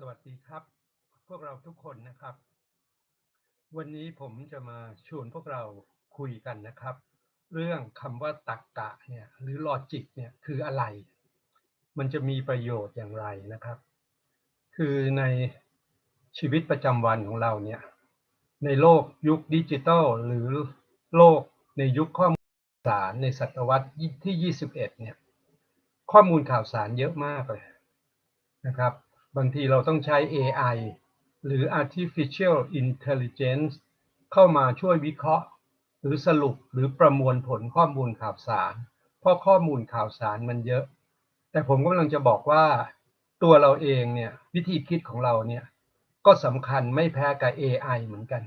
สวัสดีครับ พวกเราทุกคนนะครับ วันนี้ผมจะมาชวนพวกเราคุยกันนะครับ เรื่องคำว่าตรรกกะเนี่ยหรือลอจิกเนี่ยคืออะไร มันจะมีประโยชน์อย่างไรนะครับ คือในชีวิตประจำวันของเราเนี่ยในโลกยุคดิจิทัลหรือโลกในยุคข้อมูลสารในศตวรรษที่ 21 เนี่ยข้อมูลข่าวสารเยอะมากเลยนะครับ บางทีเราต้องใช้ AI หรือ artificial intelligence เข้ามาช่วยวิเคราะห์ หรือสรุปหรือประมวลผลข้อมูลข่าวสาร เพราะข้อมูลข่าวสารมันเยอะ แต่ผมกำลังจะบอกว่าตัวเราเองเนี่ยวิธีคิดของเราเนี่ยก็สำคัญไม่แพ้กับ AI เหมือนกัน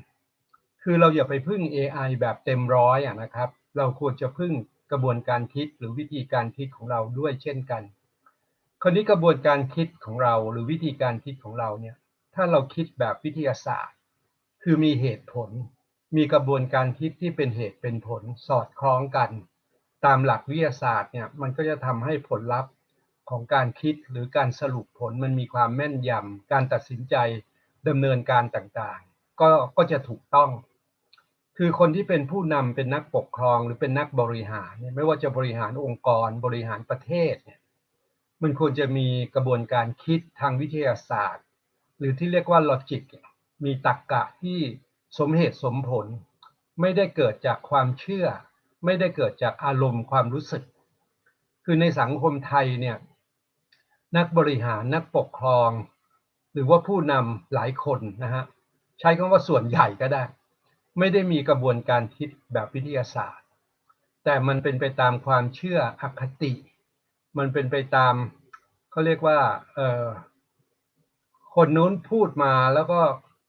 คือเราอย่าไปพึ่ง AI แบบเต็มร้อยอะนะครับ เราควรจะพึ่งกระบวนการคิดหรือวิธีการคิดของเราด้วยเช่นกัน คราวนี้กระบวนการคิดของเราหรือวิธีการคิดของเราเนี่ย ถ้าเราคิดแบบวิทยาศาสตร์ คือมีเหตุผล มีกระบวนการคิดที่เป็นเหตุเป็นผลสอดคล้องกัน ตามหลักวิทยาศาสตร์เนี่ยมันก็จะทำให้ผลลัพธ์ของการคิดหรือการสรุปผลมันมีความแม่นยำการตัดสินใจดำเนินการต่างๆ ก็ก็จะถูกต้อง คือคนที่เป็นผู้นำเป็นนักปกครองหรือเป็นนักบริหารเนี่ยไม่ว่าจะบริหารองค์กรบริหารประเทศเนี่ย มันควรจะมีกระบวนการคิดทางวิทยาศาสตร์ หรือที่เรียกว่าลอจิกมีตรรกกะที่สมเหตุสมผล ไม่ได้เกิดจากความเชื่อ ไม่ได้เกิดจากอารมณ์ความรู้สึก คือในสังคมไทยเนี่ยนักบริหารนักปกครอง หรือว่าผู้นำหลายคนนะฮะใช้คำว่าส่วนใหญ่ก็ได้ ไม่ได้มีกระบวนการคิดแบบวิทยาศาสตร์ แต่มันเป็นไปตามความเชื่ออคติ มันเป็นไปตามเขาเรียกว่า เออคนนู้นพูดมาแล้วก็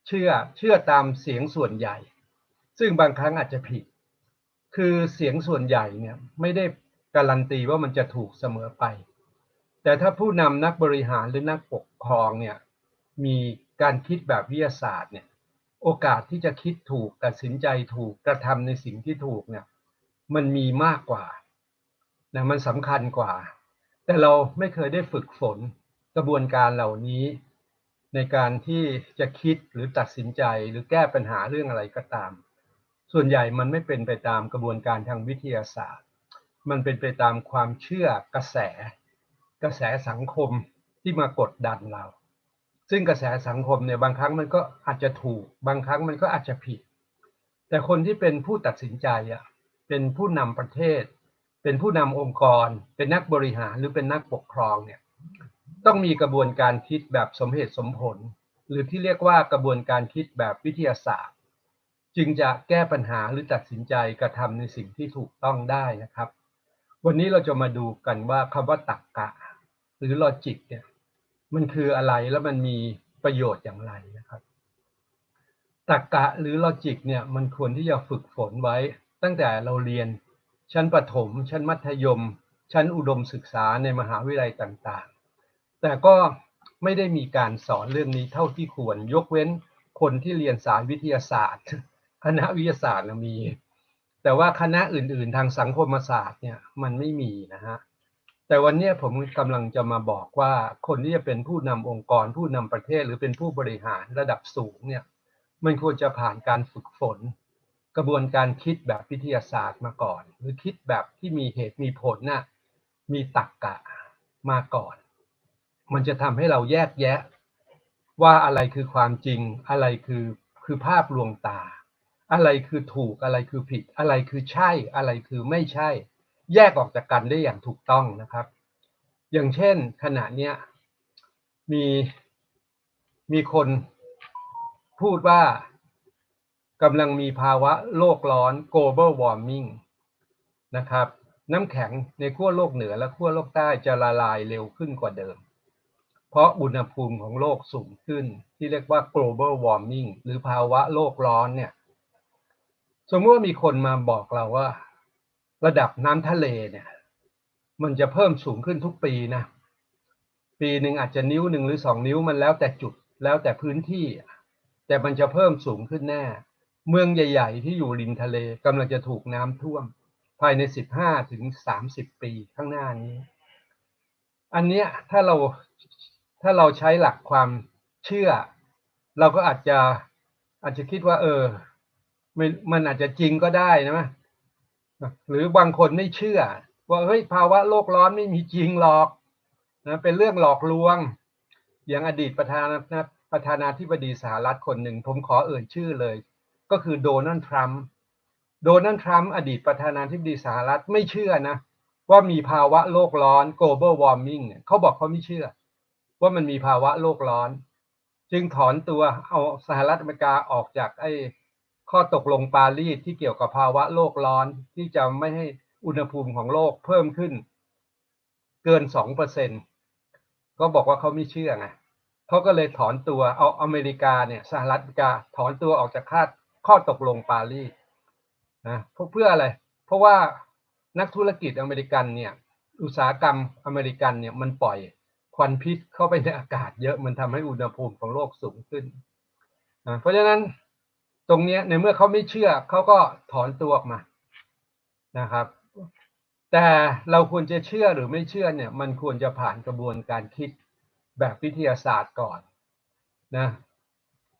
เชื่อเชื่อตามเสียงส่วนใหญ่ ซึ่งบางครั้งอาจจะผิด คือเสียงส่วนใหญ่เนี่ยไม่ได้การันตีว่ามันจะถูกเสมอไป แต่ถ้าผู้นำนักบริหารหรือนักปกครองเนี่ยมีการคิดแบบวิทยาศาสตร์เนี่ยโอกาสที่จะคิดถูกตัดสินใจถูกกระทำในสิ่งที่ถูกเนี่ยมันมีมากกว่านะมันสำคัญกว่า แต่เราไม่เคยได้ฝึกฝนกระบวนการเหล่านี้ ในการที่จะคิดหรือตัดสินใจหรือแก้ปัญหาเรื่องอะไรก็ตาม ส่วนใหญ่มันไม่เป็นไปตามกระบวนการทางวิทยาศาสตร์ มันเป็นไปตามความเชื่อกระแส กระแสสังคมที่มากดดันเรา ซึ่งกระแสสังคมเนี่ยบางครั้งมันก็อาจจะถูก บางครั้งมันก็อาจจะผิด แต่คนที่เป็นผู้ตัดสินใจอะเป็นผู้นำประเทศ เป็นผู้นำองค์กร เป็นนักบริหารหรือเป็นนักปกครองเนี่ยต้องมีกระบวนการคิดแบบสมเหตุสมผล หรือที่เรียกว่ากระบวนการคิดแบบวิทยาศาสตร์ จึงจะแก้ปัญหาหรือตัดสินใจกระทำในสิ่งที่ถูกต้องได้นะครับ วันนี้เราจะมาดูกันว่าคำว่าตรรกกะ หรือลอจิกเนี่ยมันคืออะไรแล้วมันมีประโยชน์อย่างไรนะครับตรรกกะหรือลอจิกเนี่ยมันควรที่จะฝึกฝนไว้ตั้งแต่เราเรียน ชั้นประถม ชั้นมัธยม ชั้นอุดมศึกษาในมหาวิทยาลัยต่างๆ แต่ก็ไม่ได้มีการสอนเรื่องนี้เท่าที่ควร ยกเว้นคนที่เรียนสายวิทยาศาสตร์ คณะวิทยาศาสตร์มี แต่ว่าคณะอื่นๆ ทางสังคมศาสตร์เนี่ยมันไม่มีนะฮะ แต่วันนี้ผมกำลังจะมาบอกว่าคนที่จะเป็นผู้นำองค์กร ผู้นำประเทศหรือเป็นผู้บริหารระดับสูงเนี่ยมันควรจะผ่านการฝึกฝน กระบวนการคิดแบบวิทยาศาสตร์มาก่อน หรือคิดแบบที่มีเหตุมีผลน่ะมีตรรกกะมาก่อน มันจะทำให้เราแยกแยะ ว่าอะไรคือความจริง อะไรคือคือภาพลวงตา อะไรคือถูกอะไรคือผิด อะไรคือใช่อะไรคือไม่ใช่ แยกออกจากกันได้อย่างถูกต้องนะครับ อย่างเช่นขณะเนี้ยมีมีคนพูดว่า กำลังมีภาวะโลกร้อน global warming นะครับ น้ำแข็งในขั้วโลกเหนือและขั้วโลกใต้จะละลายเร็วขึ้นกว่าเดิม เพราะอุณหภูมิของโลกสูงขึ้นที่เรียกว่า global warming หรือภาวะโลกร้อนเนี่ย สมมติว่ามีคนมาบอกเราว่า ระดับน้ำทะเลเนี่ย มันจะเพิ่มสูงขึ้นทุกปีนะ ปีหนึ่งอาจจะนิ้วหนึ่งหรือสองนิ้วมันแล้วแต่จุดแล้วแต่พื้นที่ แต่มันจะเพิ่มสูงขึ้นแน่ เมืองใหญ่ ๆ ที่อยู่ริมทะเลกำลังจะถูกน้ำท่วม ภายในสิบห้าถึงสามสิบปีข้างหน้านี้ อันเนี้ยถ้าเราถ้าเราใช้หลักความเชื่อ เราก็อาจจะอาจจะคิดว่า เออม,มันอาจจะจริงก็ได้นะหรือบางคนไม่เชื่อ ว่าเฮ้ยภาวะโลกร้อนไม่มีจริงหรอกนะเป็นเรื่องหลอกลวง อย่างอดีตประธานาประธานาธิบดีสหรัฐคนหนึ่ง ผมขอเอ่ยชื่อเลย ก็คือโดนัลด์ทรัมป์โดนัลด์ทรัมป์อดีตประธานาธิบดีสหรัฐไม่เชื่อนะ ว่ามีภาวะโลกร้อน global warming เนี่ยเขาบอกเขาไม่เชื่อ ว่ามันมีภาวะโลกร้อน จึงถอนตัวเอาสหรัฐอเมริกาออกจากไอ้ข้อตกลงปารีสที่เกี่ยวกับภาวะโลกร้อนที่จะไม่ให้อุณหภูมิของโลกเพิ่มขึ้น เกินสองเปอร์เซ็นก็บอกว่าเขาไม่เชื่อไงเขาก็เลยถอนตัวเอาอเมริกาเนี่ยสหรัฐอเมริกาถอนตัวออกจากคาด ข้อตกลงปารีสนะเพื่ออะไร เพราะว่านักธุรกิจอเมริกันเนี่ย อุตสาหกรรมอเมริกันเนี่ยมันปล่อยควันพิษเข้าไปในอากาศเยอะมันทำให้อุณหภูมิของโลกสูงขึ้นนะเพราะฉะนั้นตรงนี้ในเมื่อเขาไม่เชื่อเขาก็ถอนตัวออกมานะครับ แต่เราควรจะเชื่อหรือไม่เชื่อเนี่ย มันควรจะผ่านกระบวนการคิดแบบวิทยาศาสตร์ก่อนนะ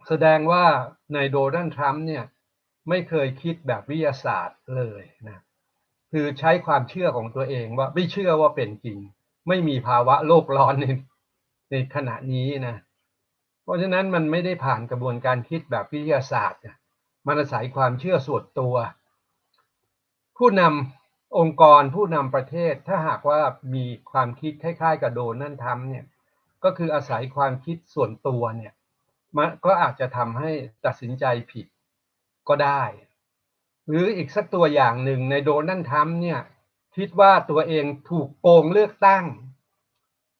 แสดงว่าในโดนัลด์ทรัมป์เนี่ยไม่เคยคิดแบบวิทยาศาสตร์เลยนะคือใช้ความเชื่อของตัวเองว่าไม่เชื่อว่าเป็นจริง ไม่มีภาวะโลกร้อนในในขณะนี้นะเพราะฉะนั้นมันไม่ได้ผ่านกระบวนการคิดแบบวิทยาศาสตร์มันอาศัยความเชื่อส่วนตัว ผู้นำองค์กรผู้นำประเทศถ้าหากว่ามีความคิดคล้ายๆ กับโดนัลด์ทรัมป์เนี่ยก็คืออาศัยความคิดส่วนตัวเนี่ย มันก็อาจจะทำให้ตัดสินใจผิดก็ได้ หรืออีกสักตัวอย่างหนึ่งในโดนัลด์ทรัมป์เนี่ย คิดว่าตัวเองถูกโกงเลือกตั้ง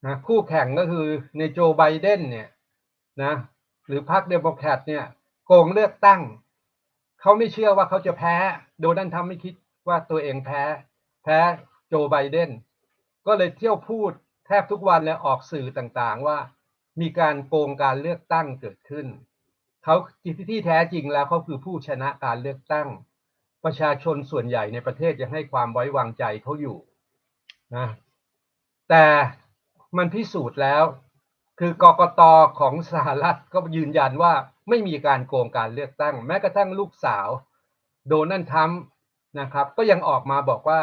นะคู่แข่งก็คือในโจไบเดนเนี่ยนะหรือพรรคเดโมแครตเนี่ยโกงเลือกตั้ง เขาไม่เชื่อว่าเขาจะแพ้ โดนัลด์ทรัมป์ไม่คิดว่าตัวเองแพ้ แพ้โจไบเดนก็เลยเที่ยวพูดแทบทุกวันและออกสื่อต่างๆว่า มีการโกงการเลือกตั้งเกิดขึ้น เขาที่แท้จริงแล้วเขาคือผู้ชนะการเลือกตั้ง ประชาชนส่วนใหญ่ในประเทศยังให้ความไว้วางใจเขาอยู่นะแต่มันพิสูจน์แล้ว คือกกตของสหรัฐก็ยืนยันว่าไม่มีการโกงการเลือกตั้ง แม้กระทั่งลูกสาว โดนัลด์ทรัมป์นะครับ ก็ยังออกมาบอกว่า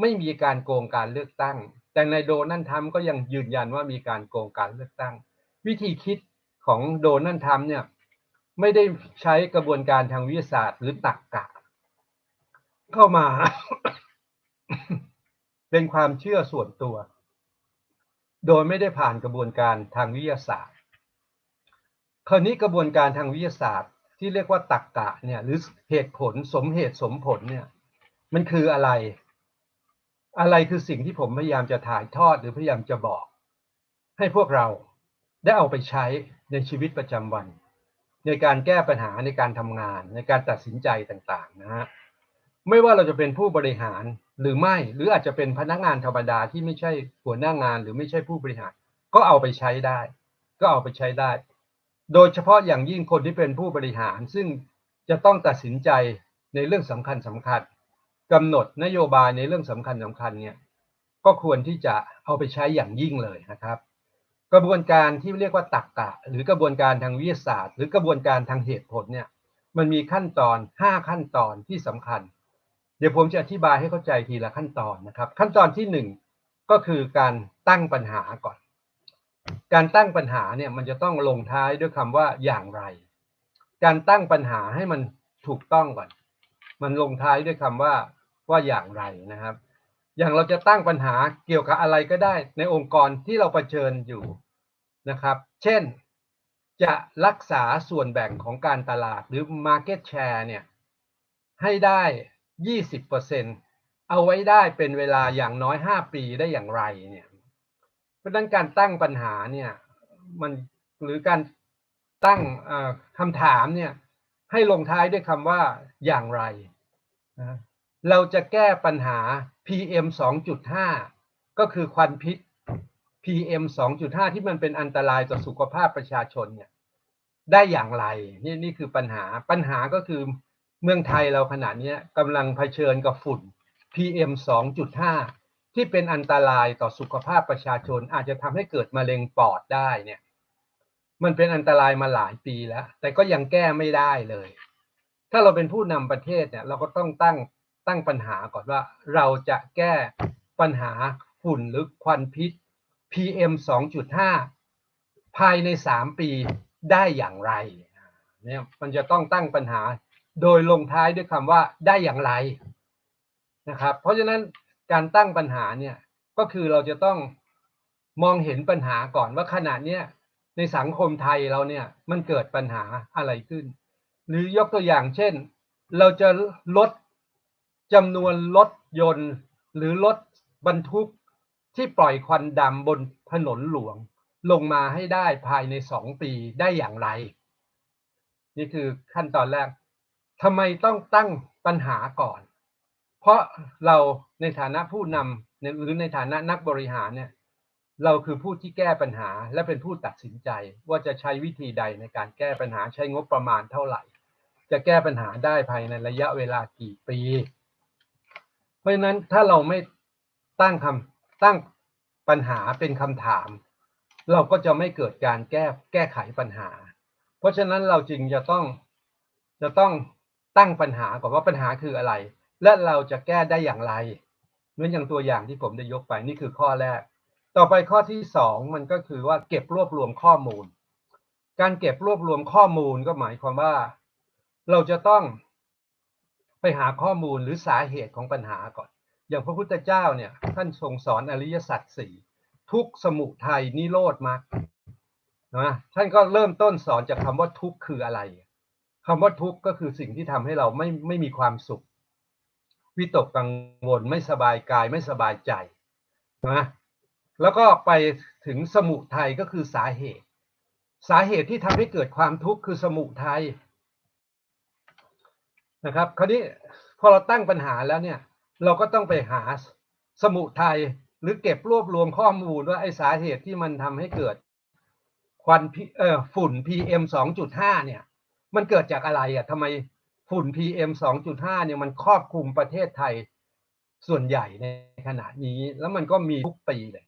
ไม่มีการโกงการเลือกตั้ง แต่ในโดนัลด์ทรัมป์ก็ยังยืนยันว่ามีการโกงการเลือกตั้ง วิธีคิดของโดนัลด์ทรัมป์เนี่ยไม่ได้ใช้กระบวนการทางวิทยาศาสตร์หรือตรรกกะ เข้ามา เป็นความเชื่อส่วนตัว โดยไม่ได้ผ่านกระบวนการทางวิทยาศาสตร์ คราวนี้กระบวนการทางวิทยาศาสตร์ ที่เรียกว่าตรรกกะเนี่ยหรือเหตุผลสมเหตุสมผลเนี่ย มันคืออะไร อะไรคือสิ่งที่ผมพยายามจะถ่ายทอดหรือพยายามจะบอก ให้พวกเรา ได้เอาไปใช้ในชีวิตประจำวัน ในการแก้ปัญหาในการทำงาน ในการตัดสินใจต่างๆนะฮะไม่ว่าเราจะเป็นผู้บริหารหรือไม่หรืออาจจะเป็นพนักงานธรรมดาที่ไม่ใช่หัวหน้างาน หรือไม่ใช่ผู้บริหาร ก็เอาไปใช้ได้ ก็เอาไปใช้ได้ โดยเฉพาะอย่างยิ่งคนที่เป็นผู้บริหาร ซึ่งจะต้องตัดสินใจในเรื่องสำคัญสำคัญกำหนดนโยบายในเรื่องสำคัญสำคัญเนี่ยก็ควรที่จะเอาไปใช้อย่างยิ่งเลยนะครับ กระบวนการที่เรียกว่าตักกะ หรือกระบวนการทางวิทยาศาสตร์ หรือกระบวนการทางเหตุผลเนี่ยมันมีขั้นตอน 5 ขั้นตอนที่สำคัญ เดี๋ยวผมจะอธิบายให้เข้าใจทีละขั้นตอนนะครับ ขั้นตอนที่ 1 ก็คือการตั้งปัญหาก่อน การตั้งปัญหาเนี่ยมันจะต้องลงท้ายด้วยคำว่าอย่างไร การตั้งปัญหาให้มันถูกต้องก่อน มันลงท้ายด้วยคำว่าว่าอย่างไรนะครับ อย่างเราจะตั้งปัญหาเกี่ยวกับอะไรก็ได้ในองค์กรที่เราเผชิญอยู่นะครับ เช่นจะรักษาส่วนแบ่งของการตลาดหรือ Market Share เนี่ยให้ได้ 20%เอาไว้ได้เป็นเวลาอย่างน้อย 5 ปีได้อย่างไรเนี่ยเพราะนั้นการตั้งปัญหาเนี่ยมันหรือการตั้งคำถามเนี่ยให้ลงท้ายด้วยคำว่าอย่างไรนะ เราจะแก้ปัญหา PM 2.5 ก็คือควันพิษ PM 2.5 ที่มันเป็นอันตรายต่อสุขภาพประชาชนเนี่ยได้อย่างไรนี่นี่คือปัญหาปัญหาก็คือเมืองไทยเราขณะนี้กำลังเผชิญกับฝุ่น PM 2.5 ที่เป็นอันตรายต่อสุขภาพประชาชน อาจจะทำให้เกิดมะเร็งปอดได้เนี่ยมันเป็นอันตรายมาหลายปีแล้ว แต่ก็ยังแก้ไม่ได้เลย ถ้าเราเป็นผู้นำประเทศเนี่ย เราก็ต้องตั้ง ตั้งปัญหาก่อนว่าเราจะแก้ปัญหาฝุ่นหรือควันพิษ PM 2.5 ภายใน 3 ปีได้อย่างไรเนี่ยมันจะต้องตั้งปัญหาโดยลงท้ายด้วยคำว่าได้อย่างไรนะครับ เพราะฉะนั้นการตั้งปัญหาเนี่ยก็คือเราจะต้องมองเห็นปัญหาก่อนว่าขณะเนี้ยในสังคมไทยเราเนี่ยมันเกิดปัญหาอะไรขึ้น หรือยกตัวอย่างเช่น เราจะลด จำนวนรถยนต์หรือรถบรรทุกที่ปล่อยควันดำบนถนนหลวงลงมาให้ได้ภายในสองปีได้อย่างไร นี่คือขั้นตอนแรกทำไมต้องตั้งปัญหาก่อน เพราะเราในฐานะผู้นำหรือในฐานะนักบริหารเนี่ยเราคือผู้ที่แก้ปัญหาและเป็นผู้ตัดสินใจว่าจะใช้วิธีใดในการแก้ปัญหาใช้งบประมาณเท่าไหร่ จะแก้ปัญหาได้ภายในระยะเวลากี่ปี ราะฉะนั้นถ้าเราไม่ตั้งคำตั้งปัญหาเป็นคำถาม เราก็จะไม่เกิดการแก้แก้ไขปัญหา เพราะฉะนั้นเราจึงจะต้องจะต้องตั้งปัญหาก่อนว่าปัญหาคืออะไร และเราจะแก้ได้อย่างไรเหมือนอย่างตัวอย่างที่ผมได้ยกไปนี่คือข้อแรก ต่อไปข้อที่สองมันก็คือว่าเก็บรวบรวมข้อมูล การเก็บรวบรวมข้อมูลก็หมายความว่า เราจะต้อง ไปหาข้อมูลหรือสาเหตุของปัญหาก่อน อย่างพระพุทธเจ้าเนี่ยท่านทรงสอนอริยสัจสี่ทุกสมุทัยนิโรธมรรคนะท่านก็เริ่มต้นสอนจากคำว่าทุกข์คืออะไรคำว่าทุกข์ก็คือสิ่งที่ทำให้เราไม่ไม่มีความสุข วิตกกังวลไม่สบายกายไม่สบายใจนะแล้วก็ไปถึงสมุทัยก็คือสาเหตุ สาเหตุที่ทำให้เกิดความทุกข์คือสมุทัย นะครับ คราวนี้พอเราตั้งปัญหาแล้วเนี่ย เราก็ต้องไปหาสมุทัยหรือเก็บรวบรวมข้อมูลว่าไอ้สาเหตุที่มันทำให้เกิด ควันเอ่อฝุ่น PM 2.5 เนี่ย มันเกิดจากอะไรอะทำไมฝุ่น PM 2.5 เนี่ยมันครอบคลุมประเทศไทยส่วนใหญ่ในขณะนี้ แล้วมันก็มีทุกปีเลย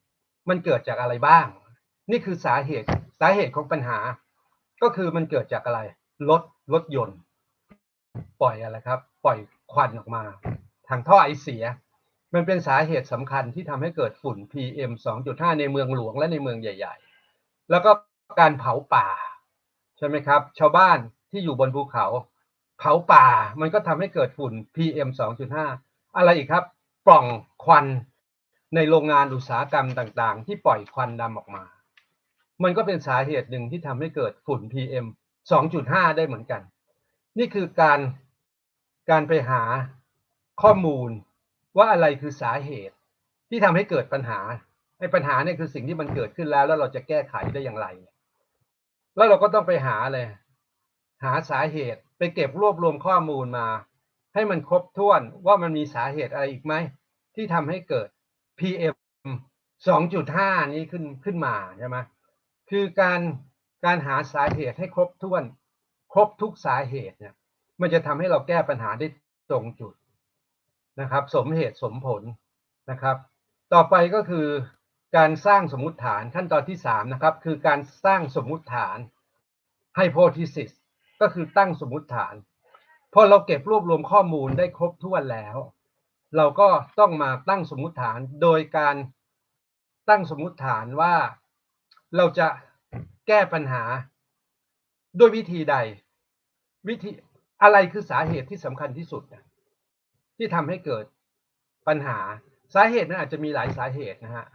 มันเกิดจากอะไรบ้าง นี่คือสาเหตุสาเหตุของปัญหา ก็คือมันเกิดจากอะไรรถรถยนต์ ปล่อยอะไรครับ ปล่อยควันออกมาทางท่อไอเสีย มันเป็นสาเหตุสำคัญที่ทำให้เกิดฝุ่น PM 2.5 ในเมืองหลวงและในเมืองใหญ่ ๆ แล้วก็การเผาป่า ใช่ไหมครับ ชาวบ้านที่อยู่บนภูเขา เผาป่ามันก็ทำให้เกิดฝุ่น PM 2.5 อะไรอีกครับ ปล่องควันในโรงงานอุตสาหกรรมต่างๆ ที่ปล่อยควันดำออกมา มันก็เป็นสาเหตุหนึ่งที่ทำให้เกิดฝุ่น PM 2.5 ได้เหมือนกัน นี่คือการการไปหาข้อมูลว่าอะไรคือสาเหตุที่ทำให้เกิดปัญหาไอ้ปัญหาเนี่ยคือสิ่งที่มันเกิดขึ้นแล้ว แล้วเราจะแก้ไขได้อย่างไร แล้วเราก็ต้องไปหาเลย หาสาเหตุไปเก็บรวบรวมข้อมูลมา ให้มันครบถ้วนว่ามันมีสาเหตุอะไรอีกไหมที่ทำให้เกิด PM 2.5 นี้ขึ้นขึ้นมาใช่ไหมคือการการหาสาเหตุให้ครบถ้วน ครบทุกสาเหตุเนี่ย มันจะทำให้เราแก้ปัญหาได้ตรงจุดนะครับ สมเหตุสมผลนะครับ ต่อไปก็คือการสร้างสมมุติฐานขั้นตอนที่3นะครับ คือการสร้างสมมุติฐาน hypothesis ก็คือตั้งสมมุติฐานพอเราเก็บรวบรวมข้อมูลได้ครบถ้วนแล้ว เราก็ต้องมาตั้งสมมุติฐานโดยการตั้งสมมุติฐานว่าเราจะแก้ปัญหา ด้วยวิธีใด วิธีอะไรคือสาเหตุที่สำคัญที่สุดที่ทำให้เกิดปัญหาสาเหตุนั้นอาจจะมีหลายสาเหตุนะฮะ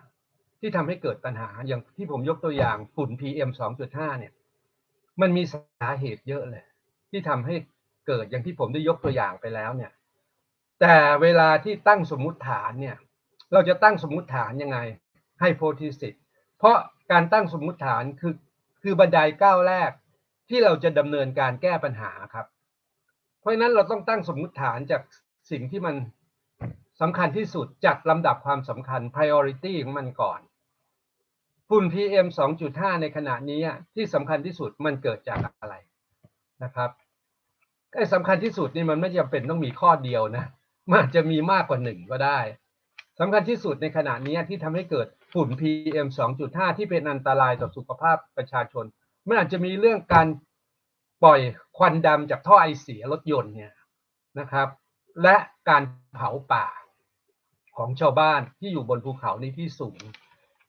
ที่ทำให้เกิดปัญหาอย่างที่ผมยกตัวอย่างฝุ่น PM 2.5 เนี่ย มันมีสาเหตุเยอะเลย ที่ทำให้เกิดอย่างที่ผมได้ยกตัวอย่างไปแล้วเนี่ย แต่เวลาที่ตั้งสมมุติฐานเนี่ย เราจะตั้งสมมุติฐานยังไงให้โพธิสิตเพราะการตั้งสมมุติฐานคือคือบันไดก้าวแรก ที่เราจะดำเนินการแก้ปัญหาครับ เพราะฉะนั้นเราต้องตั้งสมมติฐานจากสิ่งที่มันสำคัญที่สุดจัดลำดับความสำคัญ priority ของมันก่อนฝุ่น PM 2.5 ในขณะนี้ที่สำคัญที่สุดมันเกิดจากอะไรนะครับไอ้สำคัญที่สุดนี่มันไม่จำเป็นต้องมีข้อเดียวนะมันจจะมีมากกว่าหนึ่งก็ได้สำคัญที่สุดในขณะนี้ที่ทำให้เกิดฝุ่น PM 2.5 ที่เป็นอันตรายต่อสุขภาพประชาชน มันอาจจะมีเรื่องการปล่อยควันดำจากท่อไอเสียรถยนต์เนี่ยนะครับ และการเผาป่าของชาวบ้านที่อยู่บนภูเขาในที่สูง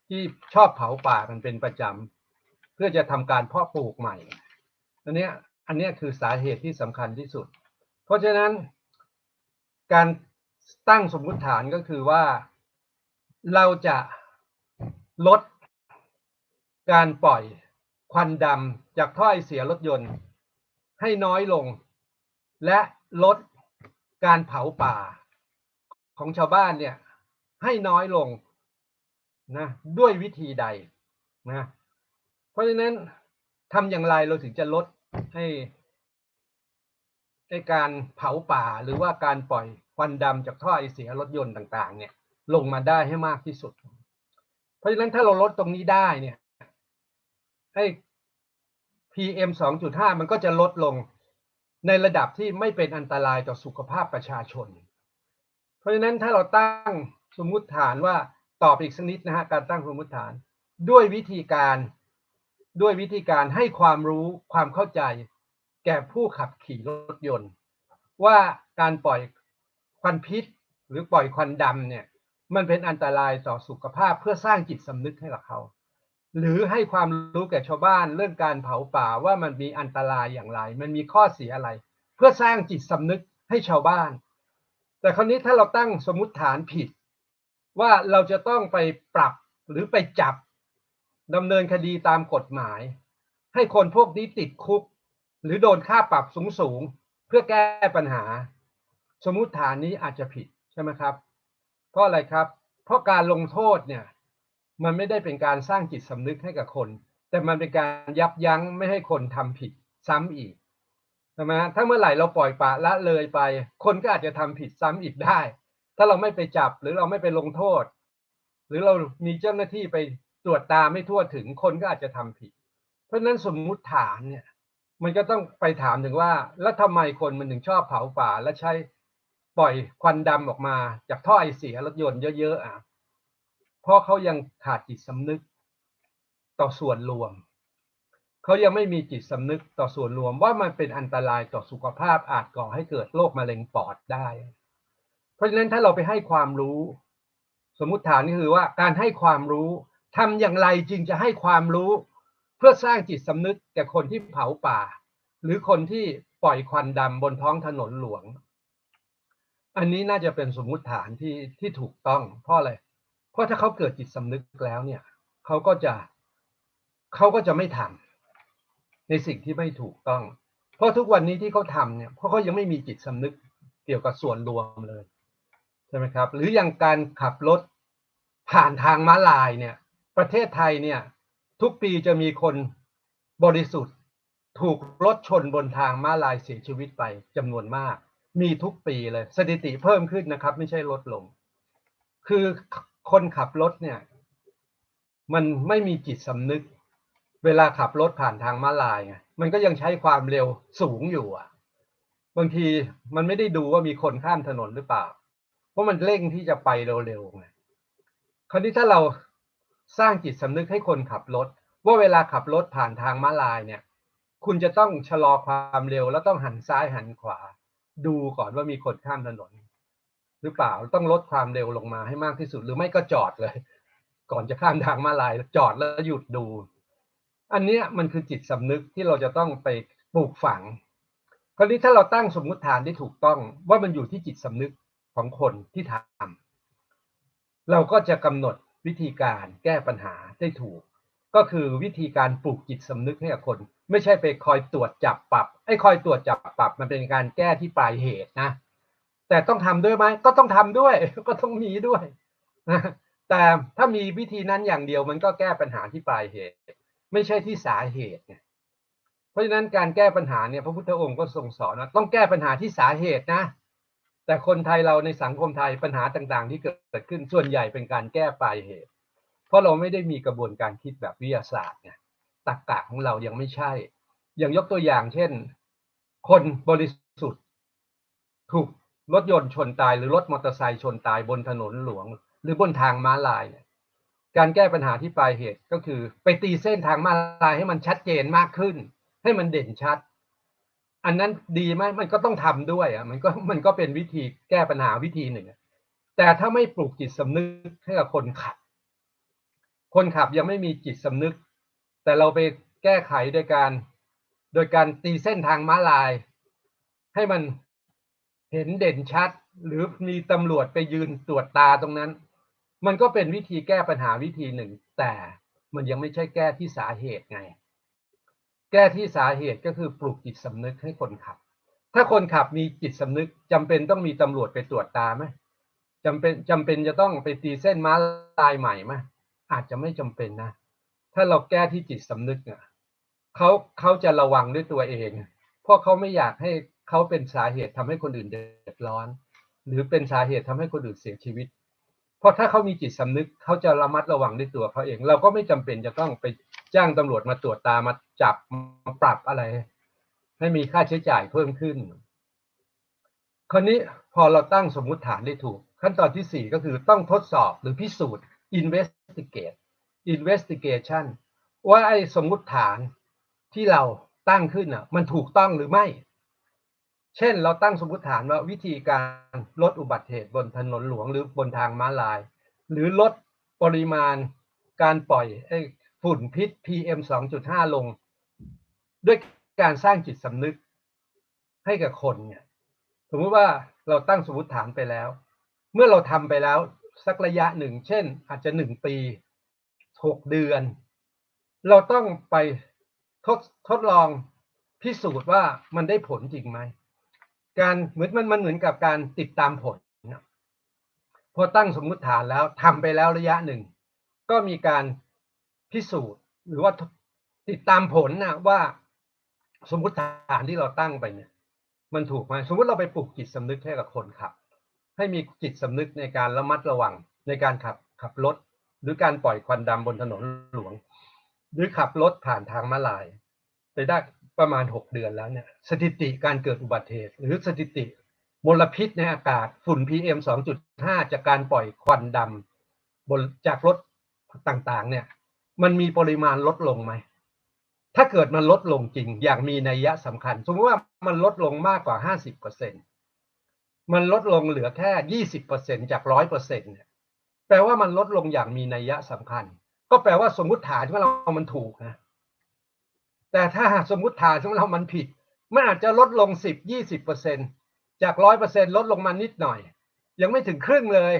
ที่ชอบเผาป่ากันเป็นประจำเพื่อจะทำการเพาะปลูกใหม่ อันนี้อันนี้คือสาเหตุที่สำคัญที่สุด เพราะฉะนั้น การตั้งสมมุติฐานก็คือว่าเราจะลดการปล่อย ควันดำจากท่อไอเสียรถยนต์ ให้น้อยลง และลดการเผาป่า ของชาวบ้านเนี่ยให้น้อยลงนะด้วยวิธีใดนะเพราะฉะนั้นทำอย่างไรเราถึงจะลดให้ในการเผาป่าหรือว่าการปล่อยควันดำจากท่อไอเสียรถยนต์ต่าง ๆ เนี่ย ลงมาได้ให้มากที่สุด เพราะฉะนั้นถ้าเราลดตรงนี้ได้เนี่ย ให้ PM 2.5 มันก็จะลดลงในระดับที่ไม่เป็นอันตรายต่อสุขภาพประชาชน เพราะฉะนั้นถ้าเราตั้งสมมุติฐานว่าตอบอีกสักนิดนะฮะการตั้งสมมุติฐาน ด้วยวิธีการด้วยวิธีการให้ความรู้ความเข้าใจ แก่ผู้ขับขี่รถยนต์ ว่าการปล่อยควันพิษ หรือปล่อยควันดำเนี่ย มันเป็นอันตรายต่อสุขภาพเพื่อสร้างจิตสำนึกให้กับเขา หรือให้ความรู้แก่ชาวบ้านเรื่องการเผาป่าว่ามันมีอันตรายอย่างไร มันมีข้อเสียอะไร เพื่อสร้างจิตสำนึกให้ชาวบ้าน แต่คราวนี้ถ้าเราตั้งสมมติฐานผิด ว่าเราจะต้องไปปรับหรือไปจับดำเนินคดีตามกฎหมาย ให้คนพวกนี้ติดคุก หรือโดนค่าปรับสูงๆเพื่อแก้ปัญหา สมมติฐานนี้อาจจะผิดใช่ไหมครับ เพราะอะไรครับ เพราะการลงโทษเนี่ย มันไม่ได้เป็นการสร้างจิตสำนึกให้กับคน แต่มันเป็นการยับยั้งไม่ให้คนทำผิดซ้ำอีกใช่ไหมถ้าเมื่อไหร่เราปล่อยปะละเลยไป คนก็อาจจะทำผิดซ้ำอีกได้ ถ้าเราไม่ไปจับหรือเราไม่ไปลงโทษ หรือเรามีเจ้าหน้าที่ไปตรวจตาไม่ทั่วถึงคนก็อาจจะทำผิด เพราะฉะนั้นสมมุติฐานเนี่ย มันก็ต้องไปถามถึงว่า แล้วทำไมคนมันถึงชอบเผาป่าและใช้ปล่อยควันดำออกมา จากท่อไอเสียรถยนต์เยอะๆอะ ราะเขายังขาดจิตสำนึกต่อส่วนรวม เขายังไม่มีจิตสำนึกต่อส่วนรวมว่ามันเป็นอันตรายต่อสุขภาพอาจก่อให้เกิดโรคมะเร็งปอดได้ เพราะฉะนั้นถ้าเราไปให้ความรู้ สมมุติฐานนี่คือว่าการให้ความรู้ทำอย่างไรจึงจะให้ความรู้ เพื่อสร้างจิตสำนึกแก่คนที่เผาป่า หรือคนที่ปล่อยควันดำบนท้องถนนหลวง อันนี้น่าจะเป็นสมมุติฐานที่ที่ถูกต้องเพราะอะไรเราะถ้าเขาเกิดจิตสำนึกแล้วเนี่ยเขาก็จะเขาก็จะไม่ทำในสิ่งที่ไม่ถูกต้อง เพราะทุกวันนี้ที่เขาทำเนี่ยเพราะเขายังไม่มีจิตสำนึกเกี่ยวกับส่วนรวมเลยใช่ไหมครับ หรืออย่างการขับรถผ่านทางม้าลายเนี่ย ประเทศไทยเนี่ย ทุกปีจะมีคนบริสุทธิ์ ถูกรถชนบนทางม้าลายเสียชีวิตไปจำนวนมาก มีทุกปีเลย สถิติเพิ่มขึ้นนะครับ ไม่ใช่ลดลง คือ คนขับรถเนี่ย มันไม่มีจิตสำนึก เวลาขับรถผ่านทางม้าลายไงมันก็ยังใช้ความเร็วสูงอยู่อะ บางทีมันไม่ได้ดูว่ามีคนข้ามถนนหรือเปล่า เพราะมันเร่งที่จะไปเร็วๆไงคราวนี้ถ้าเราสร้างจิตสำนึกให้คนขับรถ ว่าเวลาขับรถผ่านทางม้าลายเนี่ย คุณจะต้องชะลอความเร็วแล้วต้องหันซ้ายหันขวา ดูก่อนว่ามีคนข้ามถนน หรือเปล่าต้องลดความเร็วลงมาให้มากที่สุด หรือไม่ก็จอดเลย ก่อนจะข้ามทางมาลายจอดแล้วหยุดดู อันนี้มันคือจิตสำนึกที่เราจะต้องไปปลูกฝังคราวนี้ถ้าเราตั้งสมมุติฐานที่ถูกต้อง ว่ามันอยู่ที่จิตสำนึกของคนที่ทำเราก็จะกำหนดวิธีการแก้ปัญหาได้ถูก ก็คือวิธีการปลูกจิตสำนึกให้กับคน ไม่ใช่ไปคอยตรวจจับปรับไอ้คอยตรวจจับปรับมันเป็นการแก้ที่ปลายเหตุนะ แต่ต้องทำด้วยไหมก็ต้องทำด้วย ก็ต้องมีด้วยแต่ถ้ามีวิธีนั้นอย่างเดียวมันก็แก้ปัญหาที่ปลายเหตุ ไม่ใช่ที่สาเหตุเพราะฉะนั้นการแก้ปัญหาเนี่ยพระพุทธองค์ก็ทรงสอนนะต้องแก้ปัญหาที่สาเหตุนะ แต่คนไทยเราในสังคมไทยปัญหาต่างๆ ที่เกิดขึ้นส่วนใหญ่เป็นการแก้ปลายเหตุ เพราะเราไม่ได้มีกระบวนการคิดแบบวิทยาศาสตร์ไงตรรกะของเรายังไม่ใช่ อย่างยกตัวอย่างเช่น คนบริสุทธิ์ถูก รถยนต์ชนตายหรือรถมอเตอร์ไซค์ชนตายบนถนนหลวง หรือบนทางม้าลายเนี่ยการแก้ปัญหาที่ปลายเหตุก็คือ ไปตีเส้นทางม้าลายให้มันชัดเจนมากขึ้น ให้มันเด่นชัด อันนั้นดีไหมมันก็ต้องทำด้วยอะมันก็มันก็เป็นวิธีแก้ปัญหาวิธีหนึ่งแต่ถ้าไม่ปลูกจิตสำนึกให้กับคนขับ คนขับยังไม่มีจิตสำนึก แต่เราไปแก้ไขโดยการ โดยการตีเส้นทางม้าลาย ให้มัน เห็นเด่นชัด หรือมีตำรวจไปยืนตรวจตาตรงนั้น มันก็เป็นวิธีแก้ปัญหาวิธีหนึ่ง แต่มันยังไม่ใช่แก้ที่สาเหตุไง แก้ที่สาเหตุก็คือปลูกจิตสำนึกให้คนขับ ถ้าคนขับมีจิตสำนึกจำเป็นต้องมีตำรวจไปตรวจตาไหมจำเป็นจำเป็นจะต้องไปตีเส้นม้าลายใหม่ไหมอาจจะไม่จำเป็นนะ ถ้าเราแก้ที่จิตสำนึกเนี่ยเขาเขาจะระวังด้วยตัวเอง เพราะเขาไม่อยากให้ เขาเป็นสาเหตุทำให้คนอื่นเดือดร้อน หรือเป็นสาเหตุทำให้คนอื่นเสียชีวิต เพราะถ้าเขามีจิตสำนึกเขาจะระมัดระวังด้วยตัวเขาเอง เราก็ไม่จำเป็นจะต้องไปจ้างตำรวจมาตรวจตามาจับมาปรับอะไร ให้มีค่าใช้จ่ายเพิ่มขึ้นคราวนี้พอเราตั้งสมมุติฐานได้ถูก ขั้นตอนที่สี่ก็คือต้องทดสอบหรือพิสูจน์ investigate investigation ว่าไอ้สมมุติฐานที่เราตั้งขึ้นอะมันถูกต้องหรือไม่ เช่น เราตั้งสมมติฐานว่าวิธีการลดอุบัติเหตุบนถนนหลวงหรือบนทางม้าลาย หรือลดปริมาณการปล่อยไอ้ฝุ่นพิษ PM 2.5 ลง ด้วยการสร้างจิตสำนึกให้กับคนเนี่ยสมมติว่าเราตั้งสมมติฐานไปแล้ว เมื่อเราทำไปแล้วสักระยะหนึ่ง เช่น อาจจะหนึ่งปีหกเดือน เราต้องไปทดทดลองพิสูจน์ว่ามันได้ผลจริงไหม การเหมือนมันมันเหมือนกับการติดตามผลนะพอตั้งสมมุติฐานแล้วทำไปแล้วระยะหนึ่ง ก็มีการพิสูจน์หรือว่าติดตามผลนะว่าสมมุติฐานที่เราตั้งไปเนี่ย มันถูกไหมสมมติเราไปปลูกจิตสำนึกให้กับคนขับ ให้มีจิตสำนึกในการระมัดระวังในการขับขับรถ หรือการปล่อยควันดำบนถนนหลวง หรือขับรถผ่านทางมาลาย ไปได้ ประมาณ 6 เดือนแล้วเนี่ยสถิติการเกิดอุบัติเหตุ หรือสถิติมลพิษในอากาศฝุ่น PM 2.5 จากการปล่อยควันดำบนจากรถต่างๆ เนี่ย มันมีปริมาณลดลงไหม ถ้าเกิดมันลดลงจริง อย่างมีนัยยะสำคัญ สมมติว่ามันลดลงมากกว่า 50%มันลดลงเหลือแค่ 20%จาก 100%เนี่ยแปลว่ามันลดลงอย่างมีนัยยะสำคัญ ก็แปลว่าสมมติฐานของเรามันถูกนะ แต่ถ้าหากสมมติฐานของเรามันผิด มันอาจจะลดลง 10 20%จาก 100%ลดลงมานิดหน่อย ยังไม่ถึงครึ่งเลย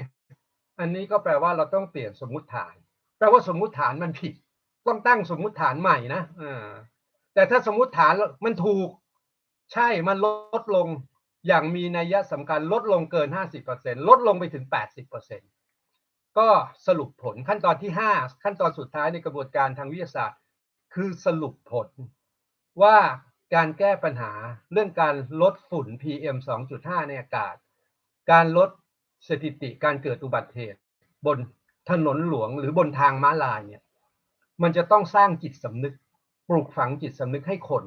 อันนี้ก็แปลว่าเราต้องเปลี่ยนสมมติฐาน แปลว่าสมมติฐานมันผิด ต้องตั้งสมมติฐานใหม่นะอ่าแต่ถ้าสมมติฐานมันถูก ใช่มันลดลงอย่างมีนัยสำคัญลดลงเกิน 50%ลดลงไปถึง 80%ก็สรุปผลขั้นตอนที่ 5 ขั้นตอนสุดท้ายในกระบวนการทางวิทยาศาสตร์ คือสรุปผลว่าการแก้ปัญหาเรื่องการลดฝุ่น PM 2.5 ในอากาศ การลดสถิติการเกิดอุบัติเหตุ บนถนนหลวงหรือบนทางม้าลายเนี่ย มันจะต้องสร้างจิตสำนึก ปลูกฝังจิตสำนึกให้คน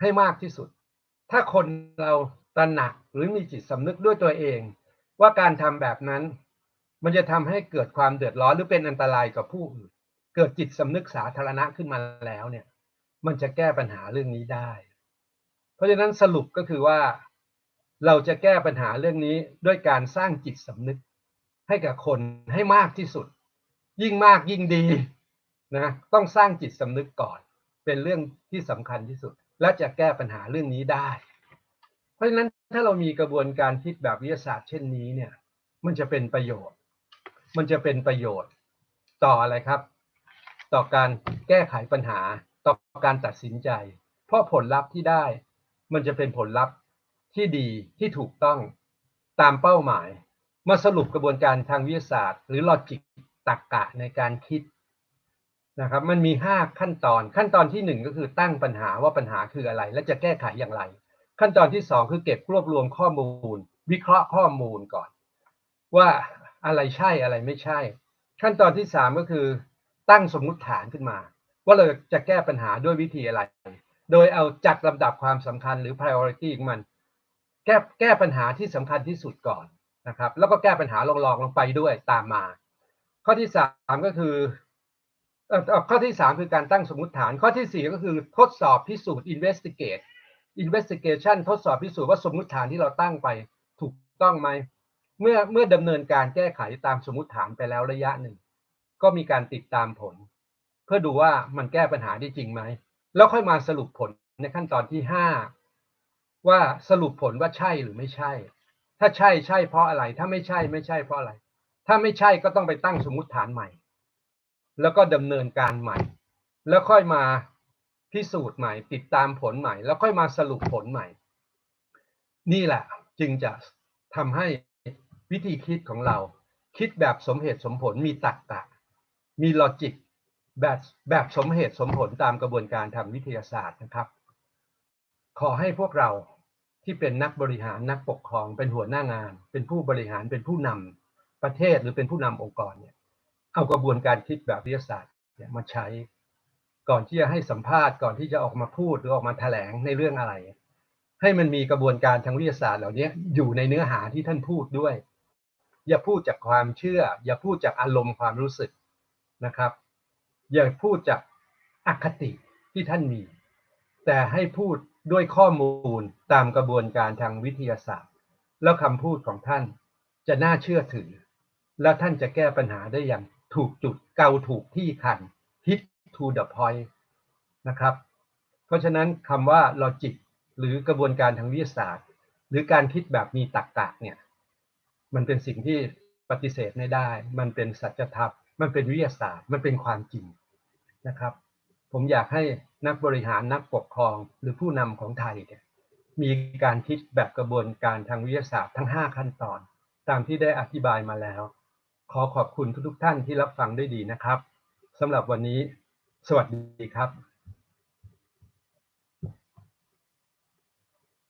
ให้มากที่สุด ถ้าคนเราตระหนักหรือมีจิตสำนึกด้วยตัวเอง ว่าการทำแบบนั้น มันจะทำให้เกิดความเดือดร้อนหรือเป็นอันตรายกับผู้อื่น เกิดจิตสำนึกสาธารณะขึ้นมาแล้วเนี่ย มันจะแก้ปัญหาเรื่องนี้ได้ เพราะฉะนั้นสรุปก็คือว่า เราจะแก้ปัญหาเรื่องนี้ด้วยการสร้างจิตสำนึกให้กับคนให้มากที่สุด ยิ่งมากยิ่งดีนะต้องสร้างจิตสำนึกก่อน เป็นเรื่องที่สำคัญที่สุด และจะแก้ปัญหาเรื่องนี้ได้ เพราะฉะนั้นถ้าเรามีกระบวนการคิดแบบวิทยาศาสตร์เช่นนี้เนี่ย มันจะเป็นประโยชน์ มันจะเป็นประโยชน์ต่ออะไรครับ ต่อการแก้ไขปัญหาต่อการตัดสินใจ เพราะผลลัพธ์ที่ได้ มันจะเป็นผลลัพธ์ที่ดีที่ถูกต้องตามเป้าหมาย มาสรุปกระบวนการทางวิทยาศาสตร์ หรือลอจิกตรรกกะในการคิดนะครับมันมี 5 ขั้นตอนขั้นตอนที่ 1 ก็คือตั้งปัญหาว่าปัญหาคืออะไร และจะแก้ไขอย่างไร ขั้นตอนที่ 2 คือเก็บรวบรวมข้อมูล วิเคราะห์ข้อมูลก่อน ว่าอะไรใช่อะไรไม่ใช่ ขั้นตอนที่ 3 ก็คือ ตั้งสมมุติฐานขึ้นมา ว่าเราจะแก้ปัญหาด้วยวิธีอะไร โดยเอาจัดลำดับความสำคัญหรือ priority ของมัน แก้แก้ปัญหาที่สำคัญที่สุดก่อนนะครับ แล้วก็แก้ปัญหารองๆลงไปด้วยตามมา ข้อที่สามก็คือเออเอ่อข้อที่สามคือการตั้งสมมติฐาน ข้อที่สี่ก็คือทดสอบพิสูจน์ investigate investigation ทดสอบพิสูจน์ว่าสมมติฐานที่เราตั้งไปถูกต้องไหมเมื่อเมื่อดำเนินการแก้ไขตามสมมติฐานไปแล้วระยะหนึ่ง ก็มีการติดตามผล เพื่อดูว่ามันแก้ปัญหาได้จริงไหม แล้วค่อยมาสรุปผลในขั้นตอนที่ห้าว่าสรุปผลว่าใช่หรือไม่ใช่ ถ้าใช่ใช่เพราะอะไร ถ้าไม่ใช่ไม่ใช่เพราะอะไร ถ้าไม่ใช่ก็ต้องไปตั้งสมมติฐานใหม่ แล้วก็ดำเนินการใหม่ แล้วค่อยมาพิสูจน์ใหม่ ติดตามผลใหม่ แล้วค่อยมาสรุปผลใหม่ นี่แหละจึงจะทำให้วิธีคิดของเรา คิดแบบสมเหตุสมผลมีตรรกกะ มีลอจิกแบบแบบสมเหตุสมผลตามกระบวนการทางวิทยาศาสตร์นะครับ ขอให้พวกเราที่เป็นนักบริหารนักปกครอง เป็นหัวหน้างาน เป็นผู้บริหารเป็นผู้นำประเทศหรือเป็นผู้นำองค์กรเนี่ยเอากระบวนการคิดแบบวิทยาศาสตร์เนี่ยมาใช้ ก่อนที่จะให้สัมภาษณ์ก่อนที่จะออกมาพูดหรือออกมาแถลงในเรื่องอะไร ให้มันมีกระบวนการทางวิทยาศาสตร์เหล่านี้อยู่ในเนื้อหาที่ท่านพูดด้วย อย่าพูดจากความเชื่อ อย่าพูดจากอารมณ์ความรู้สึก นะครับ อย่าพูดจากอคติที่ท่านมี แต่ให้พูดด้วยข้อมูลตามกระบวนการทางวิทยาศาสตร์ แล้วคำพูดของท่านจะน่าเชื่อถือ และท่านจะแก้ปัญหาได้อย่างถูกจุดเกาถูกที่คัน hit to the point นะครับ เพราะฉะนั้นคำว่า logic หรือกระบวนการทางวิทยาศาสตร์ หรือการคิดแบบมีตรรกะเนี่ยมันเป็นสิ่งที่ปฏิเสธไม่ได้ มันเป็นสัจธรรม มันเป็นวิทยาศาสตร์ มันเป็นความจริงนะครับ ผมอยากให้นักบริหารนักปกครองหรือผู้นำของไทยเนี่ยมีการคิดแบบกระบวนการทางวิทยาศาสตร์ทั้ง 5 ขั้นตอน ตามที่ได้อธิบายมาแล้ว ขอขอบคุณทุกๆท่านที่รับฟังด้วยดีนะครับสำหรับวันนี้ สวัสดีครับ